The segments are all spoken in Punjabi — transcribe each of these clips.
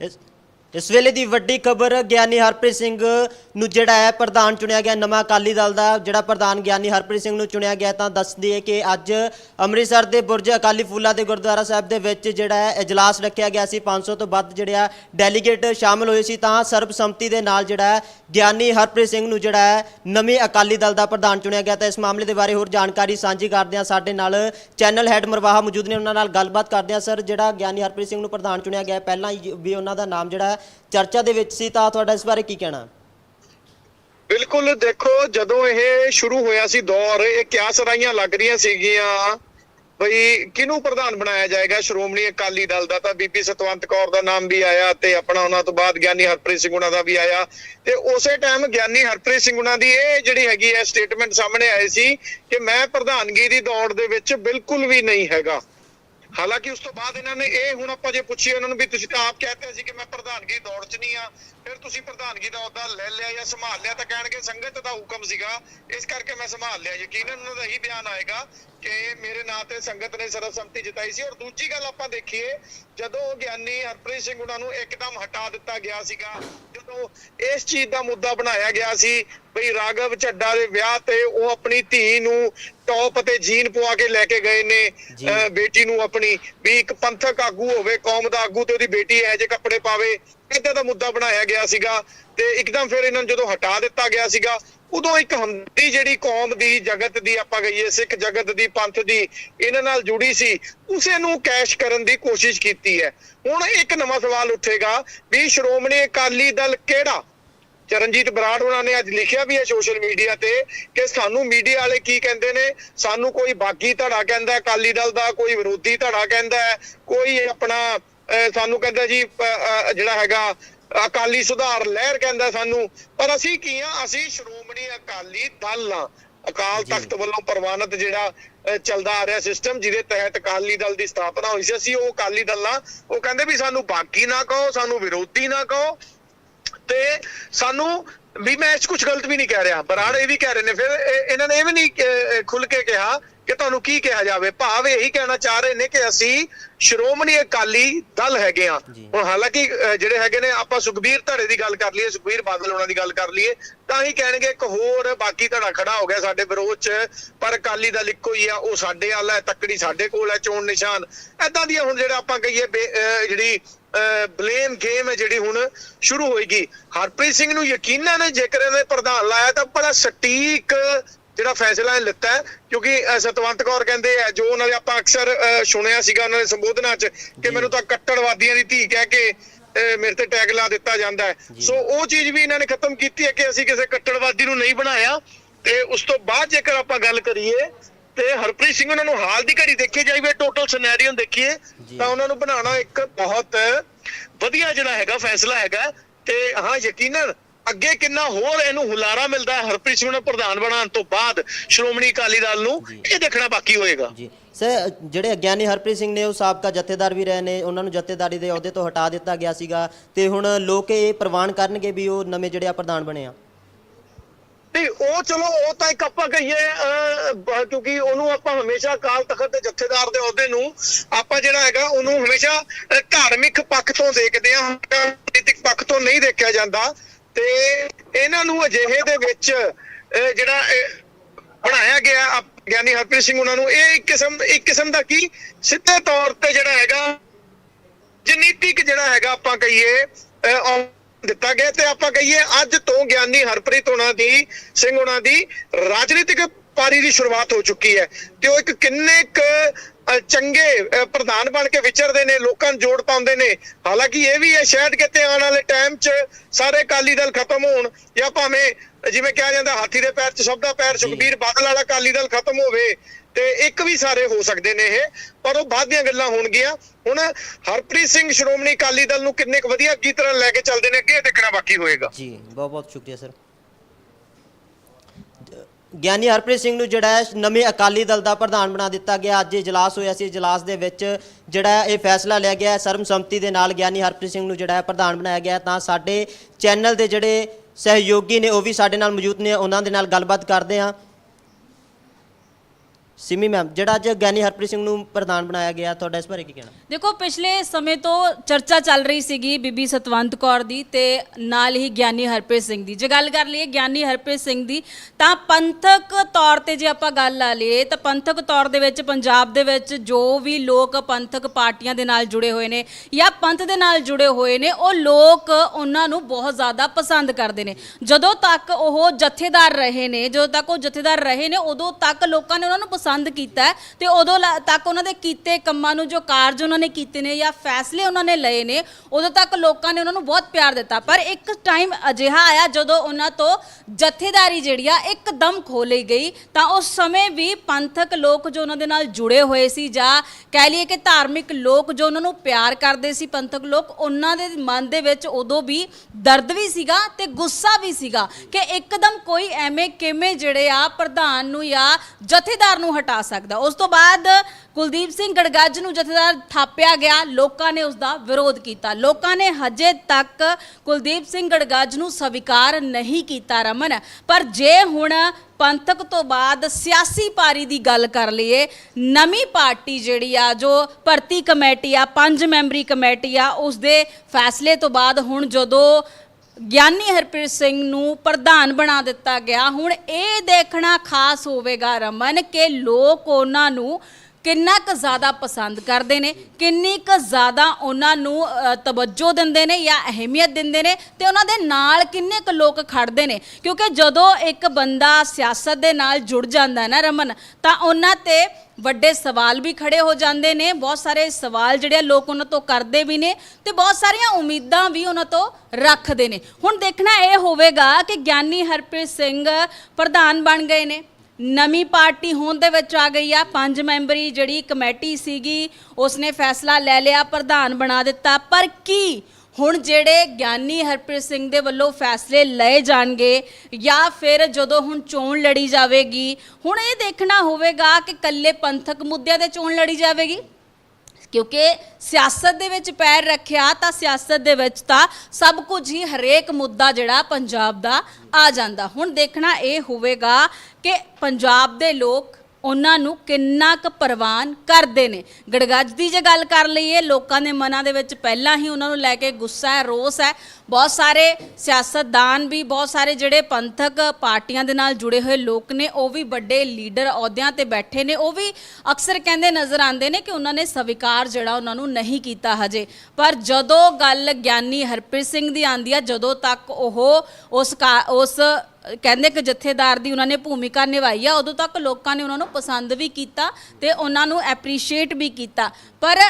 ਇਸ ਇਸ ਵੇਲੇ ਦੀ ਵੱਡੀ ਖਬਰ ਗਿਆਨੀ ਹਰਪ੍ਰੀਤ ਸਿੰਘ ਨੂੰ ਜਿਹੜਾ ਹੈ ਪ੍ਰਧਾਨ ਚੁਣਿਆ ਗਿਆ ਨਵਾਂ ਅਕਾਲੀ ਦਲ ਦਾ, ਜਿਹੜਾ ਪ੍ਰਧਾਨ ਗਿਆਨੀ ਹਰਪ੍ਰੀਤ ਸਿੰਘ ਨੂੰ ਚੁਣਿਆ ਗਿਆ ਤਾਂ ਦੱਸਦੀ ਹੈ ਕਿ ਅੱਜ ਅੰਮ੍ਰਿਤਸਰ ਦੇ ਬੁਰਜ ਅਕਾਲੀ ਫੂਲਾ ਦੇ ਗੁਰਦੁਆਰਾ ਸਾਹਿਬ ਦੇ ਵਿੱਚ ਜਿਹੜਾ ਹੈ ਇਜਲਾਸ ਰੱਖਿਆ ਗਿਆ ਸੀ। 500 ਤੋਂ ਵੱਧ ਜਿਹੜੇ ਆ ਡੈਲੀਗੇਟ ਸ਼ਾਮਲ ਹੋਏ ਸੀ ਤਾਂ ਸਰਬਸੰਮਤੀ ਦੇ ਨਾਲ ਜਿਹੜਾ ਗਿਆਨੀ ਹਰਪ੍ਰੀਤ ਸਿੰਘ ਨੂੰ ਜਿਹੜਾ ਹੈ ਨਵੇਂ ਅਕਾਲੀ ਦਲ ਦਾ ਪ੍ਰਧਾਨ ਚੁਣਿਆ ਗਿਆ। ਤਾਂ ਇਸ ਮਾਮਲੇ ਦੇ ਬਾਰੇ ਹੋਰ ਜਾਣਕਾਰੀ ਸਾਂਝੀ ਕਰਦੇ ਹਾਂ ਸਾਡੇ ਨਾਲ ਚੈਨਲ ਹੈਡ ਮਰਵਾਹਾ ਮੌਜੂਦ ਨੇ। ਉਹਨਾਂ ਨਾਲ ਗੱਲਬਾਤ ਕਰਦੇ ਹਾਂ ਸਰ, ਜਿਹੜਾ ਗਿਆਨੀ ਹਰਪ੍ਰੀਤ ਸਿੰਘ ਨੂੰ ਪ੍ਰਧਾਨ ਚੁਣਿਆ ਗਿਆ, ਪਹਿਲਾਂ ਹੀ ਵੀ ਉਹਨਾਂ ਦਾ ਨਾਮ ਜਿਹੜਾ ਚਰਚਾ ਦੇ ਵਿੱਚ ਸੀ ਤਾਂ ਤੁਹਾਡਾ ਇਸ ਬਾਰੇ ਕੀ ਕਹਿਣਾ? ਬਿਲਕੁਲ ਦੇਖੋ, ਜਦੋਂ ਇਹ ਸ਼ੁਰੂ ਹੋਇਆ ਸੀ ਦੌਰ, ਇਹ ਕਿਆ ਸਰਾਈਆਂ ਲੱਗ ਰਹੀਆਂ ਸੀਗੀਆਂ? ਬਈ ਕਿਹਨੂੰ ਪ੍ਰਧਾਨ ਬਣਾਇਆ ਜਾਏਗਾ? ਸ਼੍ਰੋਮਣੀ ਅਕਾਲੀ ਦਲ ਦਾ ਤਾਂ ਬੀਬੀ ਸਤਵੰਤ ਕੌਰ ਦਾ ਨਾਮ ਵੀ ਆਇਆ ਤੇ ਆਪਣਾ ਉਹਨਾਂ ਤੋਂ ਬਾਅਦ ਗਿਆਨੀ ਹਰਪ੍ਰੀਤ ਸਿੰਘ ਉਹਨਾਂ ਦਾ ਵੀ ਆਇਆ। ਤੇ ਉਸੇ ਟਾਈਮ ਗਿਆਨੀ ਹਰਪ੍ਰੀਤ ਸਿੰਘ ਉਹਨਾਂ ਦੀ ਇਹ ਜਿਹੜੀ ਹੈਗੀ ਹੈ ਸਟੇਟਮੈਂਟ ਸਾਹਮਣੇ ਆਈ ਸੀ ਕਿ ਮੈਂ ਪ੍ਰਧਾਨਗੀ ਦੀ ਦੌੜ ਦੇ ਵਿੱਚ ਬਿਲਕੁਲ ਵੀ ਨਹੀਂ ਹੈਗਾ। ਹਾਲਾਂਕਿ ਉਸ ਤੋਂ ਬਾਅਦ ਇਹਨਾਂ ਨੇ ਇਹ ਹੁਣ ਆਪਾਂ ਜੇ ਪੁੱਛੀਏ ਉਹਨਾਂ ਨੂੰ ਵੀ ਤੁਸੀਂ ਤਾਂ ਆਪ ਕਹਤੇ ਸੀ ਕਿ ਮੈਂ ਪ੍ਰਧਾਨਗੀ ਦੌੜ 'ਚ ਨਹੀਂ ਆ ਫਿਰ ਤੁਸੀਂ ਪ੍ਰਧਾਨਗੀ ਦਾ ਅਹੁਦਾ ਲੈ ਲਿਆ ਜਾਂ ਸੰਭਾਲ ਲਿਆ ਤਾਂ ਕਹਿਣਗੇ ਸੰਗਤ ਦਾ ਹੁਕਮ ਸੀਗਾ, ਇਸ ਕਰਕੇ ਮੈਂ ਸੰਭਾਲ ਲਿਆ ਯਕੀਨਨ ਉਹਨਾਂ ਦਾ ਇਹੀ ਬਿਆਨ ਆਏਗਾ ਕਿ ਮੇਰੇ ਨਾਂ ਤੇ ਸੰਗਤ ਨੇ ਸਰਬਸੰਮਤੀ ਜਿਤਾਈ ਸੀ। ਔਰ ਦੂਜੀ ਗੱਲ ਆਪਾਂ ਦੇਖੀਏ, ਜਦੋਂ ਗਿਆਨੀ ਹਰਪ੍ਰੀਤ ਸਿੰਘ ਉਹਨਾਂ ਨੂੰ ਇੱਕਦਮ ਹਟਾ ਦਿੱਤਾ ਗਿਆ ਸੀਗਾ ਜਦੋਂ ਇਸ ਚੀਜ਼ ਦਾ ਮੁੱਦਾ ਬਣਾਇਆ ਗਿਆ ਸੀ ਬਈ ਰਾਘਵ ਚੱਡਾ ਦੇ ਵਿਆਹ ਤੇ ਉਹ ਆਪਣੀ ਧੀ ਨੂੰ ਟੌਪ ਤੇ ਜੀਨ ਪਵਾ ਕੇ ਲੈ ਕੇ ਗਏ ਨੇ ਬੇਟੀ ਨੂੰ ਆਪਣੀ ਵੀ ਇੱਕ ਪੰਥਕ ਆਗੂ ਹੋਵੇ ਕੌਮ ਦਾ ਆਗੂ ਤੇ ਉਹਦੀ ਬੇਟੀ ਐ ਜੇ ਕੱਪੜੇ ਪਾਵੇ ਇਦਾਂ ਦਾ ਮੁੱਦਾ ਬਣਾਇਆ ਗਿਆ ਸੀਗਾ ਤੇ ਇੱਕਦਮ ਫਿਰ ਇਹਨਾਂ ਨੂੰ ਜਦੋਂ ਹਟਾ ਦਿੱਤਾ ਗਿਆ ਸੀਗਾ ਉਦੋਂ ਇੱਕ ਹਮਦੀ ਜਿਹੜੀ ਕੌਮ ਦੀ ਜਗਤ ਦੀ ਆਪਾਂ ਕਹੀਏ ਸਿੱਖ ਜਗਤ ਦੀ ਪੰਥ ਦੀ ਇਹਨਾਂ ਨਾਲ ਜੁੜੀ ਸੀ ਉਸੇ ਨੂੰ ਕੈਸ਼ ਕਰਨ ਦੀ ਕੋਸ਼ਿਸ਼ ਕੀਤੀ ਹੈ। ਹੁਣ ਇੱਕ ਨਵਾਂ ਸਵਾਲ ਉੱਠੇਗਾ ਵੀ ਸ਼੍ਰੋਮਣੀ ਅਕਾਲੀ ਦਲ ਕਿਹੜਾ? ਚਰਨਜੀਤ ਬਰਾੜ ਉਹਨਾਂ ਨੇ ਅੱਜ ਲਿਖਿਆ ਵੀ ਹੈ ਸੋਸ਼ਲ ਮੀਡੀਆ ਤੇ ਕਿ ਸਾਨੂੰ ਮੀਡੀਆ ਵਾਲੇ ਕੀ ਕਹਿੰਦੇ ਨੇ? ਸਾਨੂੰ ਕੋਈ ਬਾਗੀ ਧੜਾ ਕਹਿੰਦਾ ਅਕਾਲੀ ਦਲ ਦਾ ਕੋਈ ਵਿਰੋਧੀ ਧੜਾ ਕਹਿੰਦਾ ਕੋਈ ਆਪਣਾ ਅਹ, ਸਾਨੂੰ ਕਹਿੰਦਾ ਜੀ ਜਿਹੜਾ ਹੈਗਾ ਅਕਾਲੀ ਸੁਧਾਰ ਲਹਿਰ ਕਹਿੰਦਾ ਸਾਨੂੰ ਪਰ ਅਸੀਂ ਕੀ ਆ? ਅਸੀਂ ਸ਼੍ਰੋਮਣੀ ਅਕਾਲੀ ਦਲ ਆ। ਅਕਾਲ। ਤਖਤ ਵੱਲੋਂ ਪ੍ਰਵਾਨਿਤ ਜਿਹੜਾ ਚੱਲਦਾ ਆ ਰਿਹਾ ਸਿਸਟਮ ਜਿਹਦੇ ਤਹਿਤ ਅਕਾਲੀ ਦਲ ਦੀ ਸਥਾਪਨਾ ਹੋਈ ਸੀ। ਅਸੀਂ ਉਹ ਅਕਾਲੀ ਦਲ ਆ। ਉਹ ਕਹਿੰਦੇ ਵੀ ਸਾਨੂੰ ਬਾਗੀ ਨਾ ਕਹੋ ਸਾਨੂੰ ਵਿਰੋਧੀ ਨਾ ਕਹੋ। ਤੇ ਸਾਨੂੰ ਵੀ ਮੈਂ ਇਸ ਕੁਝ ਗਲਤ ਵੀ ਨਹੀਂ ਕਹਿ ਰਿਹਾ ਬਰਾੜ ਇਹ ਵੀ ਕਹਿ ਰਹੇ ਨੇ ਫਿਰ ਇਹ- ਇਹਨਾਂ ਨੇ ਇਹ ਵੀ ਨਹੀਂ ਖੁੱਲ ਕੇ ਕਿਹਾ ਕਿ ਤੁਹਾਨੂੰ ਕੀ ਕਿਹਾ ਜਾਵੇ। ਭਾਵ ਇਹੀ ਕਹਿਣਾ ਚਾਹ ਰਹੇ ਨੇ ਕਿ ਅਸੀਂ ਸ਼੍ਰੋਮਣੀ ਅਕਾਲੀ ਦਲ ਹੈਗੇ ਆ। ਹੁਣ ਹਾਲਾਂਕਿ ਜਿਹੜੇ ਹੈਗੇ ਨੇ ਆਪਾਂ ਸੁਖਬੀਰ ਧੜੇ ਦੀ ਗੱਲ ਕਰ ਲਈਏ ਸੁਖਬੀਰ ਬਾਦਲ ਉਹਨਾਂ ਦੀ ਗੱਲ ਕਰ ਲਈਏ ਤਾਂ ਹੀ ਕਹਿਣਗੇ ਇੱਕ ਹੋਰ ਬਾਕੀ ਧੜਾ ਖੜਾ ਹੋ ਗਿਆ ਸਾਡੇ ਵਿਰੋਧ 'ਚ ਪਰ ਅਕਾਲੀ ਦਲ ਇੱਕੋ ਹੀ ਆ ਉਹ ਸਾਡੇ ਵਾਲਾ ਹੈ ਤੱਕੜੀ ਸਾਡੇ ਕੋਲ ਹੈ ਚੋਣ ਨਿਸ਼ਾਨ। ਐਦਾਂ ਦੀਆਂ ਹੁਣ ਜਿਹੜਾ ਆਪਾਂ ਕਹੀਏ ਜਿਹੜੀ ਬਲੇਮ ਗੇਮ ਹੈ ਜਿਹੜੀ ਹੁਣ ਸ਼ੁਰੂ ਹੋਏਗੀ ਹਰਪ੍ਰੀਤ ਸਿੰਘ ਨੂੰ ਯਕੀਨਨ ਜੇਕਰ ਇਹਨੇ ਪ੍ਰਧਾਨ ਲਾਇਆ ਤਾਂ ਬੜਾ ਸਟੀਕ ਜਿਹੜਾ ਫੈਸਲਾ ਇਹ ਲਿੱਤਾ ਹੈ ਕਿਉਂਕਿ ਸਤਵੰਤ ਕੌਰ ਕਹਿੰਦੇ ਆ ਜੋ ਉਹਨਾਂ ਦੇ ਆਪਾਂ ਅਕਸਰ ਸੁਣਿਆ ਸੀਗਾ ਉਹਨਾਂ ਦੇ ਸੰਬੋਧਨਾਂ 'ਚ ਕਿ। ਮੈਨੂੰ ਤਾਂ ਕੱਟੜਵਾਦੀਆਂ ਦੀ ਧੀ ਕਹਿ ਕੇ ਮੇਰੇ ਤੇ ਟੈਗ ਲਾ ਦਿੱਤਾ ਜਾਂਦਾ ਹੈ। ਸੋ ਉਹ ਚੀਜ਼ ਵੀ ਇਹਨਾਂ ਨੇ ਖਤਮ ਕੀਤੀ ਹੈ ਕਿ ਅਸੀਂ ਕਿਸੇ ਕੱਟੜਵਾਦੀ ਨੂੰ ਨਹੀਂ ਬਣਾਇਆ ਤੇ ਉਸ ਤੋਂ ਬਾਅਦ ਜੇਕਰ ਆਪਾਂ ਗੱਲ ਕਰੀਏ ਤੇ ਹਰਪ੍ਰੀਤ ਸਿੰਘ ਉਹਨਾਂ ਨੂੰ ਹਾਲ ਦੀ ਘੜੀ ਦੇਖੀ ਜਾਈਏ ਟੋਟਲ ਸਿਨੈਰੀਓ ਦੇਖੀਏ। ਤਾਂ ਉਹਨਾਂ ਨੂੰ ਬਣਾਉਣਾ ਇੱਕ ਬਹੁਤ ਵਧੀਆ ਜਿਹੜਾ ਹੈਗਾ ਫੈਸਲਾ ਹੈਗਾ। ਤੇ ਹਾਂ ਯਕੀਨਨ ਅੱਗੇ ਕਿੰਨਾ ਹੋਰ ਇਹਨੂੰ ਹੁਲਾਰਾ ਮਿਲਦਾ ਹੈ ਹਰਪ੍ਰੀਤ ਸਿੰਘ ਨੂੰ ਪ੍ਰਧਾਨ ਬਣਾਉਣ ਤੋਂ ਬਾਅਦ ਸ਼੍ਰੋਮਣੀ ਅਕਾਲੀ ਦਲ ਨੂੰ। ਇਹ ਦੇਖਣਾ ਬਾਕੀ ਹੋਏਗਾ। ਜੀ। ਸਰ ਜਿਹੜੇ ਗਿਆਨੀ ਹਰਪ੍ਰੀਤ ਸਿੰਘ ਨੇ ਉਹ ਸਾਬਕਾ ਜਥੇਦਾਰ ਵੀ ਰਹੇ ਨੇ ਉਹਨਾਂ ਨੂੰ ਜਥੇਦਾਰੀ ਦੇ ਅਹੁਦੇ ਤੋਂ ਹਟਾ ਦਿੱਤਾ ਗਿਆ ਸੀਗਾ। ਤੇ ਹੁਣ ਲੋਕ ਇਹ ਪ੍ਰਵਾਨ ਕਰਨਗੇ ਵੀ ਉਹ ਨਵੇਂ ਜਿਹੜੇ ਆ ਪ੍ਰਧਾਨ ਬਣੇ ਆ। ਨਹੀਂ ਉਹ ਚਲੋ ਉਹ ਤਾਂ ਇੱਕ ਆਪਾਂ ਕਹੀਏ ਕਿਉਂਕਿ ਉਹਨੂੰ ਆਪਾਂ ਹਮੇਸ਼ਾ ਅਕਾਲ ਤਖਤ ਦੇ ਜਥੇਦਾਰ ਦੇ ਅਹੁਦੇ ਨੂੰ ਆਪਾਂ ਜਿਹੜਾ ਹੈਗਾ ਉਹਨੂੰ ਹਮੇਸ਼ਾ ਧਾਰਮਿਕ ਪੱਖ ਤੋਂ ਦੇਖਦੇ ਹਾਂ ਰਾਜਨੀਤਿਕ ਪੱਖ ਤੋਂ ਨਹੀਂ ਦੇਖਿਆ ਜਾਂਦਾ। ਤੇ ਇਹਨਾਂ ਨੂੰ ਅਜਿਹੇ ਦੇ ਵਿੱਚ ਜਿਹੜਾ ਬਣਾਇਆ ਗਿਆ ਗਿਆਨੀ ਹਰਪ੍ਰੀਤ ਸਿੰਘ ਉਹਨਾਂ ਨੂੰ ਇਹ ਇੱਕ ਕਿਸਮ ਇੱਕ ਕਿਸਮ ਦਾ ਕੀ? ਸਿੱਧੇ ਤੌਰ ਤੇ ਜਿਹੜਾ ਹੈਗਾ ਜਨੀਤਿਕ ਜਿਹੜਾ ਹੈਗਾ ਆਪਾਂ ਕਹੀਏ ਅਹ, ਦਿੱਤਾ ਗਿਆ ਤੇ ਆਪਾਂ ਕਹੀਏ ਅੱਜ ਤੋਂ ਗਿਆਨੀ ਹਰਪ੍ਰੀਤ ਉਹਨਾਂ ਦੀ, ਸਿੰਘ ਉਹਨਾਂ ਦੀ ਰਾਜਨੀਤਿਕ ਪਾਰੀ ਦੀ ਸ਼ੁਰੂਆਤ ਹੋ ਚੁੱਕੀ ਹੈ ਤੇ ਉਹ ਇੱਕ ਕਿੰਨੇ ਕ ਚੰਗੇ ਪ੍ਰਧਾਨ ਬਣ ਕੇ ਵਿਚਰਦੇ ਨੇ, ਲੋਕਾਂ ਨੂੰ ਜੋੜ ਪਾਉਂਦੇ ਨੇ। ਹਾਲਾਂਕਿ ਇਹ ਵੀ ਹੈ, ਸ਼ਾਇਦ ਕਿਤੇ ਆਉਣ ਵਾਲੇ ਟਾਈਮ 'ਚ ਸਾਰੇ ਅਕਾਲੀ ਦਲ ਖਤਮ ਹੋਣ ਜਾਂ ਭਾਵੇਂ ਜਿਵੇਂ ਕਿਹਾ ਜਾਂਦਾ ਹਾਥੀ ਦੇ ਪੈਰ 'ਚ ਸਭ ਦਾ ਪੈਰ। ਸੁਖਬੀਰ ਬਾਦਲ ਵਾਲਾ ਅਕਾਲੀ ਦਲ ਖਤਮ ਹੋਵੇ ਤੇ ਇੱਕ ਵੀ ਸਾਰੇ ਹੋ ਸਕਦੇ ਨੇ ਇਹ ਪਰ ਉਹ ਬਾਅਦ ਦੀਆਂ ਗੱਲਾਂ ਹੋਣਗੀਆਂ। ਹੁਣ ਹਰਪ੍ਰੀਤ ਸਿੰਘ ਸ਼੍ਰੋਮਣੀ ਅਕਾਲੀ ਦਲ ਨੂੰ ਕਿੰਨੇ ਕੁ ਵਧੀਆ ਕੀ ਤਰ੍ਹਾਂ ਲੈ ਕੇ ਚੱਲਦੇ ਨੇ ਅੱਗੇ ਦੇਖਣਾ ਬਾਕੀ ਹੋਏਗਾ। ਜੀ ਬਹੁਤ ਬਹੁਤ ਸ਼ੁਕਰੀਆ ਸਰ। ਗਿਆਨੀ ਹਰਪ੍ਰੀਤ ਸਿੰਘ ਨੂੰ ਜਿਹੜਾ ਹੈ ਨਵੇਂ ਅਕਾਲੀ ਦਲ ਦਾ ਪ੍ਰਧਾਨ ਬਣਾ ਦਿੱਤਾ ਗਿਆ। ਅੱਜ ਇਜਲਾਸ ਹੋਇਆ ਸੀ। ਇਜਲਾਸ ਦੇ ਵਿੱਚ ਜਿਹੜਾ ਇਹ ਫੈਸਲਾ ਲਿਆ ਗਿਆ ਹੈ, ਸਰਬਸੰਮਤੀ ਦੇ ਨਾਲ ਗਿਆਨੀ ਹਰਪ੍ਰੀਤ ਸਿੰਘ ਨੂੰ ਜਿਹੜਾ ਹੈ ਪ੍ਰਧਾਨ ਬਣਾਇਆ ਗਿਆ ਤਾਂ ਸਾਡੇ ਚੈਨਲ ਦੇ ਜਿਹੜੇ ਸਹਿਯੋਗੀ ਨੇ, ਉਹ ਵੀ ਸਾਡੇ ਨਾਲ ਮੌਜੂਦ ਨੇ। ਉਹਨਾਂ ਦੇ ਨਾਲ ਗੱਲਬਾਤ ਕਰਦੇ ਹਾਂ। ਸਿਮੀ ਮੈਮ ਜਿਹੜਾ ਅੱਜ ਗਿਆਨੀ ਹਰਪ੍ਰੀਤ ਸਿੰਘ ਨੂੰ ਪ੍ਰਧਾਨ ਬਣਾਇਆ ਗਿਆ, ਤੁਹਾਡਾ ਇਸ ਬਾਰੇ ਕੀ ਕਹਿਣਾ? ਦੇਖੋ, ਪਿਛਲੇ ਸਮੇਂ ਤੋਂ ਚਰਚਾ ਚੱਲ ਰਹੀ ਸੀਗੀ ਬੀਬੀ ਸਤਵੰਤ ਕੌਰ ਦੀ ਤੇ ਨਾਲ ਹੀ ਗਿਆਨੀ ਹਰਪ੍ਰੀਤ ਸਿੰਘ ਦੀ। ਜੇ ਗੱਲ ਕਰ ਲਈਏ ਗਿਆਨੀ ਹਰਪ੍ਰੀਤ ਸਿੰਘ ਦੀ, ਤਾਂ ਪੰਥਕ ਤੌਰ ਤੇ ਜੇ ਆਪਾਂ ਗੱਲ ਲਾ ਲਈਏ, ਤਾਂ ਪੰਥਕ ਤੌਰ ਦੇ ਵਿੱਚ, ਪੰਜਾਬ ਦੇ ਵਿੱਚ ਜੋ ਵੀ ਲੋਕ ਪੰਥਕ ਪਾਰਟੀਆਂ ਦੇ ਨਾਲ ਜੁੜੇ ਹੋਏ ਨੇ ਜਾਂ ਪੰਥ ਦੇ ਨਾਲ ਜੁੜੇ ਹੋਏ ਨੇ, ਉਹ ਲੋਕ ਉਹਨਾਂ ਨੂੰ ਬਹੁਤ ਜ਼ਿਆਦਾ ਪਸੰਦ ਕਰਦੇ ਨੇ। ਜਦੋਂ ਤੱਕ ਉਹ ਜਥੇਦਾਰ ਰਹੇ ਨੇ, ਜਦੋਂ ਤੱਕ ਉਹ ਜਥੇਦਾਰ ਰਹੇ ਨੇ, ਉਦੋਂ ਤੱਕ ਲੋਕਾਂ ਨੇ ਉਹਨਾਂ ਨੂੰ ਪਸੰਦ ਕੀਤਾ ਹੈ ਤੇ ਉਦੋਂ ਲ- ਤੱਕ ਉਹਨਾਂ ਦੇ ਕੀਤੇ ਕੰਮਾਂ ਨੂੰ ਜੋ ਕਾਰਜ ਉਹਨਾਂ ਨੇ ਕੀਤੇ ਨੇ ਜਾਂ ਫੈਸਲੇ ਉਹਨਾਂ ਨੇ ਲਏ ਨੇ, ਉਦੋਂ ਤੱਕ ਲੋਕਾਂ ਨੇ ਉਹਨਾਂ ਨੂੰ ਬਹੁਤ ਪਿਆਰ ਦਿੱਤਾ। ਪਰ ਇੱਕ ਟਾਈਮ ਅਜਿਹਾ ਆਇਆ ਜਦੋਂ ਉਹਨਾਂ ਤੋਂ ਜਥੇਦਾਰੀ ਜਿਹੜੀ ਆ ਇੱਕਦਮ ਖੋ ਲਈ ਗਈ, ਤਾਂ ਉਸ ਸਮੇਂ ਵੀ ਪੰਥਕ ਲੋਕ ਜੋ ਉਹਨਾਂ ਦੇ ਨਾਲ ਜੁੜੇ ਹੋਏ ਸੀ ਜਾਂ ਕਹਿ ਲਈਏ ਕਿ ਧਾਰਮਿਕ ਲੋਕ ਜੋ ਉਹਨਾਂ ਨੂੰ ਪਿਆਰ ਕਰਦੇ ਸੀ, ਪੰਥਕ ਲੋਕ, ਉਹਨਾਂ ਦੇ ਮਨ ਦੇ ਵਿੱਚ ਉਦੋਂ ਵੀ ਦਰਦ ਵੀ ਸੀਗਾ ਤੇ ਗੁੱਸਾ ਵੀ ਸੀਗਾ ਕਿ ਇੱਕਦਮ ਕੋਈ ਐਵੇਂ ਕਿਵੇਂ ਜਿਹੜੇ ਆ ਪ੍ਰਧਾਨ ਨੂੰ ਜਾਂ ਜਥੇਦਾਰ ਨੂੰ ਹਟਾ ਸਕਦਾ। ਉਸ ਤੋਂ ਬਾਅਦ ਕੁਲਦੀਪ ਸਿੰਘ ਗੜਗੱਜ ਨੂੰ ਜਥੇਦਾਰ ਥਾਪਿਆ ਗਿਆ। ਲੋਕਾਂ ਨੇ ਉਸ ਦਾ ਵਿਰੋਧ ਕੀਤਾ। ਲੋਕਾਂ ਨੇ ਹਜੇ ਤੱਕ ਕੁਲਦੀਪ ਸਿੰਘ ਗੜਗੱਜ ਨੂੰ ਸਵੀਕਾਰ ਨਹੀਂ ਕੀਤਾ ਰਮਨ। ਪਰ ਜੇ ਹੁਣ ਪੰਥਕ ਤੋਂ ਬਾਅਦ ਸਿਆਸੀ ਪਾਰੀ ਦੀ ਗੱਲ ਕਰ ਲਈਏ, ਨਵੀਂ ਪਾਰਟੀ ਜਿਹੜੀ ਆ, ਜੋ ਭਰਤੀ ਕਮੇਟੀ ਆ, ਪੰਜ ਮੈਂਬਰੀ ਕਮੇਟੀ ਆ ਉਸ ਦੇ ਫੈਸਲੇ ਤੋਂ ਬਾਅਦ ਹੁਣ ਜਦੋਂ ਗਿਆਨੀ ਹਰਪ੍ਰੀਤ ਸਿੰਘ ਨੂੰ ਪ੍ਰਧਾਨ ਬਣਾ ਦਿੱਤਾ ਗਿਆ। ਹੁਣ ਇਹ ਦੇਖਣਾ ਖਾਸ ਹੋਵੇਗਾ ਰਮਨ ਕਿ ਲੋਕ ਉਹਨਾਂ ਨੂੰ ਕਿੰਨਾ ਕੁ ਜ਼ਿਆਦਾ ਪਸੰਦ ਕਰਦੇ ਨੇ, ਕਿੰਨੀ ਕੁ ਜ਼ਿਆਦਾ ਉਹਨਾਂ ਨੂੰ ਤਵੱਜੋ ਦਿੰਦੇ ਨੇ ਜਾਂ ਅਹਿਮੀਅਤ ਦਿੰਦੇ ਨੇ ਤੇ ਉਹਨਾਂ ਦੇ ਨਾਲ ਕਿੰਨੇ ਕੁ ਲੋਕ ਖੜਦੇ ਨੇ। ਕਿਉਂਕਿ ਜਦੋਂ ਇੱਕ ਬੰਦਾ ਸਿਆਸਤ ਦੇ ਨਾਲ ਜੁੜ ਜਾਂਦਾ ਹੈ ਨਾ ਰਮਨ, ਤਾਂ ਉਹਨਾਂ ਤੇ ਵੱਡੇ ਸਵਾਲ ਵੀ ਖੜੇ ਹੋ ਜਾਂਦੇ ਨੇ, ਬਹੁਤ ਸਾਰੇ ਸਵਾਲ ਜਿਹੜੇ ਆ ਲੋਕ ਉਹਨਾਂ ਤੋਂ ਕਰਦੇ ਵੀ ਨੇ ਤੇ ਬਹੁਤ ਸਾਰੀਆਂ ਉਮੀਦਾਂ ਵੀ ਉਹਨਾਂ ਤੋਂ ਰੱਖਦੇ ਨੇ। ਹੁਣ ਦੇਖਣਾ ਇਹ ਹੋਵੇਗਾ ਕਿ ਗਿਆਨੀ ਹਰਪ੍ਰੀਤ ਸਿੰਘ ਪ੍ਰਧਾਨ ਬਣ ਗਏ ਨੇ। ਨਵੀਂ ਪਾਰਟੀ ਹੋਣ ਦੇ ਵਿੱਚ ਆ ਗਈ ਆ, ਪੰਜ ਮੈਂਬਰੀ ਜਿਹੜੀ ਕਮੇਟੀ ਸੀਗੀ, ਉਸਨੇ ਫੈਸਲਾ ਲੈ ਲਿਆ, ਪ੍ਰਧਾਨ ਬਣਾ ਦਿੱਤਾ। ਪਰ ਕੀ ਹੁਣ ਜਿਹੜੇ ਗਿਆਨੀ ਹਰਪ੍ਰੀਤ ਸਿੰਘ ਦੇ ਵੱਲੋਂ ਫੈਸਲੇ ਲਏ ਜਾਣਗੇ ਜਾਂ ਫਿਰ ਜਦੋਂ ਹੁਣ ਚੋਣ ਲੜੀ ਜਾਵੇਗੀ, ਹੁਣ ਇਹ ਦੇਖਣਾ ਹੋਵੇਗਾ ਕਿ ਕੱਲੇ ਪੰਥਕ ਮੁੱਦਿਆਂ ਤੇ ਚੋਣ ਲੜੀ ਜਾਵੇਗੀ? ਕਿਉਂਕਿ ਸਿਆਸਤ ਦੇ ਵਿੱਚ ਪੈਰ ਰੱਖਿਆ ਤਾਂ ਸਿਆਸਤ ਦੇ ਵਿੱਚ ਤਾਂ ਸਭ ਕੁਝ ਹੀ ਹਰੇਕ ਮੁੱਦਾ ਜਿਹੜਾ ਪੰਜਾਬ ਦਾ ਆ ਜਾਂਦਾ। ਹੁਣ ਦੇਖਣਾ ਇਹ ਹੋਵੇਗਾ ਕਿ ਪੰਜਾਬ ਦੇ ਲੋਕ ਉਹਨਾਂ ਨੂੰ ਕਿੰਨਾ ਕੁ ਪ੍ਰਵਾਨ ਕਰਦੇ ਨੇ। ਗੜਗੱਜ ਦੀ ਜੇ ਗੱਲ ਕਰ ਲਈਏ, ਲੋਕਾਂ ਦੇ ਮਨਾਂ ਦੇ ਵਿੱਚ ਪਹਿਲਾਂ ਹੀ ਉਹਨਾਂ ਨੂੰ ਲੈ ਕੇ ਗੁੱਸਾ ਹੈ, ਰੋਸ ਹੈ। ਬਹੁਤ ਸਾਰੇ ਸਿਆਸਤਦਾਨ ਵੀ, ਬਹੁਤ ਸਾਰੇ ਜਿਹੜੇ ਪੰਥਕ ਪਾਰਟੀਆਂ ਦੇ ਨਾਲ ਜੁੜੇ ਹੋਏ ਲੋਕ ਨੇ, ਉਹ ਵੀ ਵੱਡੇ ਲੀਡਰ ਅਹੁਦਿਆਂ ਤੇ ਬੈਠੇ ਨੇ। ਉਹ ਵੀ ਅਕਸਰ ਕਹਿੰਦੇ ਨਜ਼ਰ ਆਉਂਦੇ ਨੇ ਕਿ ਉਹਨਾਂ ਨੇ ਸਵੀਕਾਰ ਜਿਹੜਾ ਉਹਨਾਂ ਨੂੰ ਨਹੀਂ ਕੀਤਾ ਹਜੇ। ਪਰ ਜਦੋਂ ਗੱਲ ਗਿਆਨੀ ਹਰਪ੍ਰੀਤ ਸਿੰਘ ਦੀ ਆਂਦੀ ਆ, ਜਦੋਂ ਤੱਕ ਉਹ ਉਸ ਕਾ- ਉਸ ਕਹਿੰਦੇ ਕਿ ਜਥੇਦਾਰ ਦੀ ਉਹਨਾਂ ਨੇ ਭੂਮਿਕਾ ਨਿਭਾਈ ਆ, ਉਦੋਂ ਤੱਕ ਲੋਕਾਂ ਨੇ ਉਹਨਾਂ ਨੂੰ ਪਸੰਦ ਵੀ ਕੀਤਾ ਤੇ ਉਹਨਾਂ ਨੂੰ ਐਪਰੀਸ਼ੀਏਟ ਵੀ ਕੀਤਾ। ਪਰ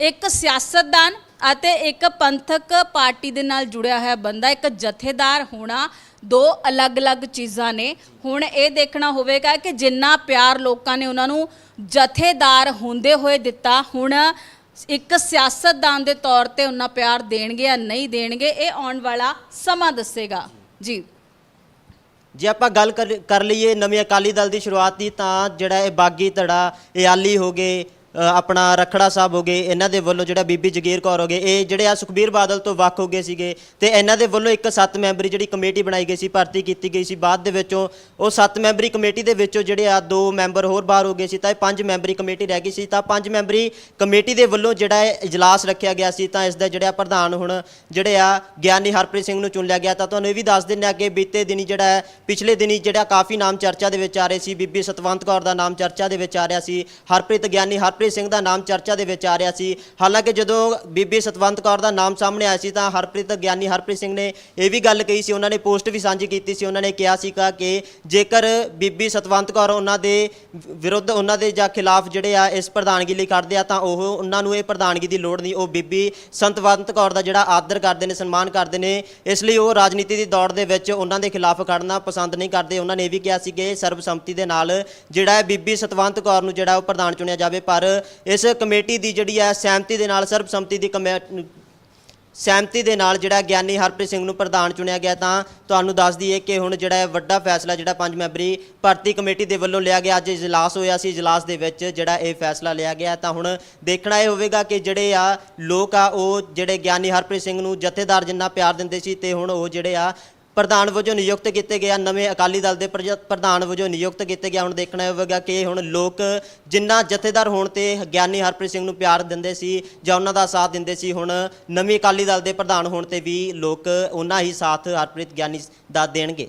ਇੱਕ ਸਿਆਸਤਦਾਨ ਅਤੇ ਇੱਕ ਪੰਥਕ ਪਾਰਟੀ ਦੇ ਨਾਲ ਜੁੜਿਆ ਹੋਇਆ ਬੰਦਾ, ਇੱਕ ਜਥੇਦਾਰ ਹੋਣਾ, ਦੋ ਅਲੱਗ-ਅਲੱਗ ਚੀਜ਼ਾਂ ਨੇ। ਹੁਣ ਇਹ ਦੇਖਣਾ ਹੋਵੇਗਾ ਕਿ ਜਿੰਨਾ ਪਿਆਰ ਲੋਕਾਂ ਨੇ ਉਹਨਾਂ ਨੂੰ ਜਥੇਦਾਰ ਹੁੰਦੇ ਹੋਏ ਦਿੱਤਾ, ਹੁਣ ਇੱਕ ਸਿਆਸਤਦਾਨ ਦੇ ਤੌਰ ਤੇ ਉਹਨਾਂ ਪਿਆਰ ਦੇਣਗੇ ਜਾਂ ਨਹੀਂ ਦੇਣਗੇ, ਇਹ ਆਉਣ ਵਾਲਾ ਸਮਾਂ ਦੱਸੇਗਾ। ਜੀ। ਜੇ ਆਪਾਂ ਗੱਲ ਕਰ ਕਰ ਲਈਏ ਨਵੀਂ ਅਕਾਲੀ ਦਲ ਦੀ ਸ਼ੁਰੂਆਤ ਦੀ ਤਾਂ ਜਿਹੜਾ ਇਹ ਬਾਗੀ ਧੜਾ, ਇਹ ਆਲੀ ਹੋ ਗਏ ਆਪਣਾ ਰਖੜਾ ਸਾਹਿਬ ਹੋ ਗਏ, ਇਹਨਾਂ ਦੇ ਵੱਲੋਂ ਜਿਹੜਾ ਬੀਬੀ ਜਗੀਰ ਕੌਰ ਹੋ ਗਏ, ਇਹ ਜਿਹੜੇ ਆ ਸੁਖਬੀਰ ਬਾਦਲ ਤੋਂ ਵੱਖ ਹੋ ਗਏ ਸੀਗੇ ਤੇ ਇਹਨਾਂ ਦੇ ਵੱਲੋਂ ਇੱਕ ਸੱਤ ਮੈਂਬਰੀ ਜਿਹੜੀ ਕਮੇਟੀ ਬਣਾਈ ਗਈ ਸੀ, ਭਰਤੀ ਕੀਤੀ ਗਈ ਸੀ। ਬਾਅਦ ਦੇ ਵਿੱਚੋਂ ਉਹ ਸੱਤ ਮੈਂਬਰੀ ਕਮੇਟੀ ਦੇ ਵਿੱਚੋਂ ਜਿਹੜੇ ਆ ਦੋ ਮੈਂਬਰ ਹੋਰ ਬਾਹਰ ਹੋ ਗਏ ਸੀ, ਤਾਂ ਇਹ ਪੰਜ ਮੈਂਬਰੀ ਕਮੇਟੀ ਰਹਿ ਗਈ ਸੀ। ਤਾਂ ਪੰਜ ਮੈਂਬਰੀ ਕਮੇਟੀ ਦੇ ਵੱਲੋਂ ਜਿਹੜਾ ਇਹ ਇਜਲਾਸ ਰੱਖਿਆ ਗਿਆ ਸੀ, ਤਾਂ ਇਸ ਦਾ ਜਿਹੜਾ ਪ੍ਰਧਾਨ ਹੁਣ ਜਿਹੜੇ ਆ ਗਿਆਨੀ ਹਰਪ੍ਰੀਤ ਸਿੰਘ ਨੂੰ ਚੁਣ ਲਿਆ ਗਿਆ। ਤਾਂ ਤੁਹਾਨੂੰ ਇਹ ਵੀ ਦੱਸ ਦਿੰਦੇ ਆ ਕਿ ਬੀਤੇ ਦਿਨੀ ਜਿਹੜਾ ਹੈ, ਪਿਛਲੇ ਦਿਨੀ ਜਿਹੜਾ ਕਾਫੀ ਨਾਮ ਚਰਚਾ ਦੇ ਵਿੱਚ ਆ ਰਹੇ ਸੀ, ਬੀਬੀ ਸਤਵੰਤ ਕੌਰ ਦਾ ਨਾਮ ਚਰਚਾ ਦੇ ਵਿੱਚ ਆ ਰਿਹਾ ਸੀ, ਹਰਪ੍ਰੀਤ ਗਿਆਨੀ ਹਰਪ੍ਰੀਤ ਸਿੰਘ ਦਾ ਨਾਮ ਚਰਚਾ ਦੇ ਵਿੱਚ ਆ ਰਿਹਾ ਸੀ। ਹਾਲਾਂਕਿ ਜਦੋਂ ਬੀਬੀ ਸਤਵੰਤ ਕੌਰ ਦਾ ਨਾਮ ਸਾਹਮਣੇ ਆਇਆ ਸੀ ਤਾਂ ਹਰਪ੍ਰੀਤ ਗਿਆਨੀ ਹਰਪ੍ਰੀਤ ਸਿੰਘ ਨੇ ਇਹ ਵੀ ਗੱਲ ਕਹੀ ਸੀ। ਉਹਨਾਂ ਨੇ ਪੋਸਟ ਵੀ ਸਾਂਝੀ ਕੀਤੀ ਸੀ। ਉਹਨਾਂ ਨੇ ਕਿਹਾ ਸੀਗਾ ਕਿ ਜੇਕਰ ਬੀਬੀ ਸਤਵੰਤ ਕੌਰ ਉਹਨਾਂ ਦੇ ਵਿਰੁੱਧ ਉਹਨਾਂ ਦੇ ਜਾਂ ਖਿਲਾਫ ਜਿਹੜੇ ਆ ਇਸ ਪ੍ਰਧਾਨਗੀ ਲਈ ਕਰਦੇ ਆ ਤਾਂ ਉਹ ਉਹਨਾਂ ਨੂੰ ਇਹ ਪ੍ਰਧਾਨਗੀ ਦੀ ਲੋੜ ਨਹੀਂ। ਉਹ ਬੀਬੀ ਸੰਤਵੰਤ ਕੌਰ ਦਾ ਜਿਹੜਾ ਆਦਰ ਕਰਦੇ ਨੇ, ਸਨਮਾਨ ਕਰਦੇ ਨੇ, ਇਸ ਲਈ ਉਹ ਰਾਜਨੀਤੀ ਦੀ ਦੌੜ ਦੇ ਵਿੱਚ ਉਹਨਾਂ ਦੇ ਖਿਲਾਫ ਖੜਨਾ ਪਸੰਦ ਨਹੀਂ ਕਰਦੇ। ਉਹਨਾਂ ਨੇ ਇਹ ਵੀ ਕਿਹਾ ਸੀ ਕਿ ਸਰਬਸੰਮਤੀ ਦੇ ਨਾਲ ਜਿਹੜਾ ਬੀਬੀ ਸਤਵੰਤ ਕੌਰ ਨੂੰ ਜਿਹੜਾ ਉਹ ਪ੍ਰਧਾਨ ਚੁਣਿਆ ਜਾਵੇ। ਪਰ ਇਸ ਕਮੇਟੀ ਦੀ ਜਿਹੜੀ ਹੈ ਸਹਿਮਤੀ ਦੇ ਨਾਲ, ਸਰਬਸੰਮਤੀ ਦੀ ਕਮੇ, ਸਹਿਮਤੀ ਦੇ ਨਾਲ ਜਿਹੜਾ ਗਿਆਨੀ ਹਰਪ੍ਰੀਤ ਸਿੰਘ ਨੂੰ ਪ੍ਰਧਾਨ ਚੁਣਿਆ ਗਿਆ, ਤਾਂ ਤੁਹਾਨੂੰ ਦੱਸ ਦਈਏ ਕਿ ਹੁਣ ਜਿਹੜਾ ਇਹ ਵੱਡਾ ਫੈਸਲਾ ਜਿਹੜਾ ਪੰਜ ਮੈਂਬਰੀ ਭਰਤੀ ਕਮੇਟੀ ਦੇ ਵੱਲੋਂ ਲਿਆ ਗਿਆ, ਅੱਜ ਇਜਲਾਸ ਹੋਇਆ ਸੀ, ਇਜਲਾਸ ਦੇ ਵਿੱਚ ਜਿਹੜਾ ਇਹ ਫੈਸਲਾ ਲਿਆ ਗਿਆ, ਤਾਂ ਹੁਣ ਦੇਖਣਾ ਇਹ ਹੋਵੇਗਾ ਕਿ ਜਿਹੜੇ ਆ ਲੋਕ ਆ, ਉਹ ਜਿਹੜੇ ਗਿਆਨੀ ਹਰਪ੍ਰੀਤ ਸਿੰਘ ਨੂੰ ਜਥੇਦਾਰ ਜਿੰਨਾ ਪਿਆਰ ਦਿੰਦੇ ਸੀ, ਤੇ ਹੁਣ ਉਹ ਜਿਹੜੇ ਆ ਪ੍ਰਧਾਨ ਵਜੋਂ ਨਿਯੁਕਤ ਕੀਤੇ ਗਿਆ ਨਵੇਂ ਅਕਾਲੀ ਦਲ ਦੇ ਪ੍ਰਜ- ਪ੍ਰਧਾਨ ਵਜੋਂ ਨਿਯੁਕਤ ਕੀਤੇ ਗਿਆ ਹੁਣ ਦੇਖਣਾ ਹੋਵੇਗਾ ਕਿ ਹੁਣ ਲੋਕ ਜਿੰਨਾ ਜਥੇਦਾਰ ਹੋਣ ਤੇ ਗਿਆਨੀ ਹਰਪ੍ਰੀਤ ਸਿੰਘ ਨੂੰ ਪਿਆਰ ਦਿੰਦੇ ਸੀ ਜਾਂ ਉਹਨਾਂ ਦਾ ਸਾਥ ਦਿੰਦੇ ਸੀ, ਹੁਣ ਨਵੀਂ ਅਕਾਲੀ ਦਲ ਦੇ ਪ੍ਰਧਾਨ ਹੋਣ ਤੇ ਵੀ ਲੋਕ ਉਹਨਾਂ ਹੀ ਸਾਥ ਹਰਪ੍ਰੀਤ ਗਿਆਨੀ ਦਾ ਦੇਣਗੇ।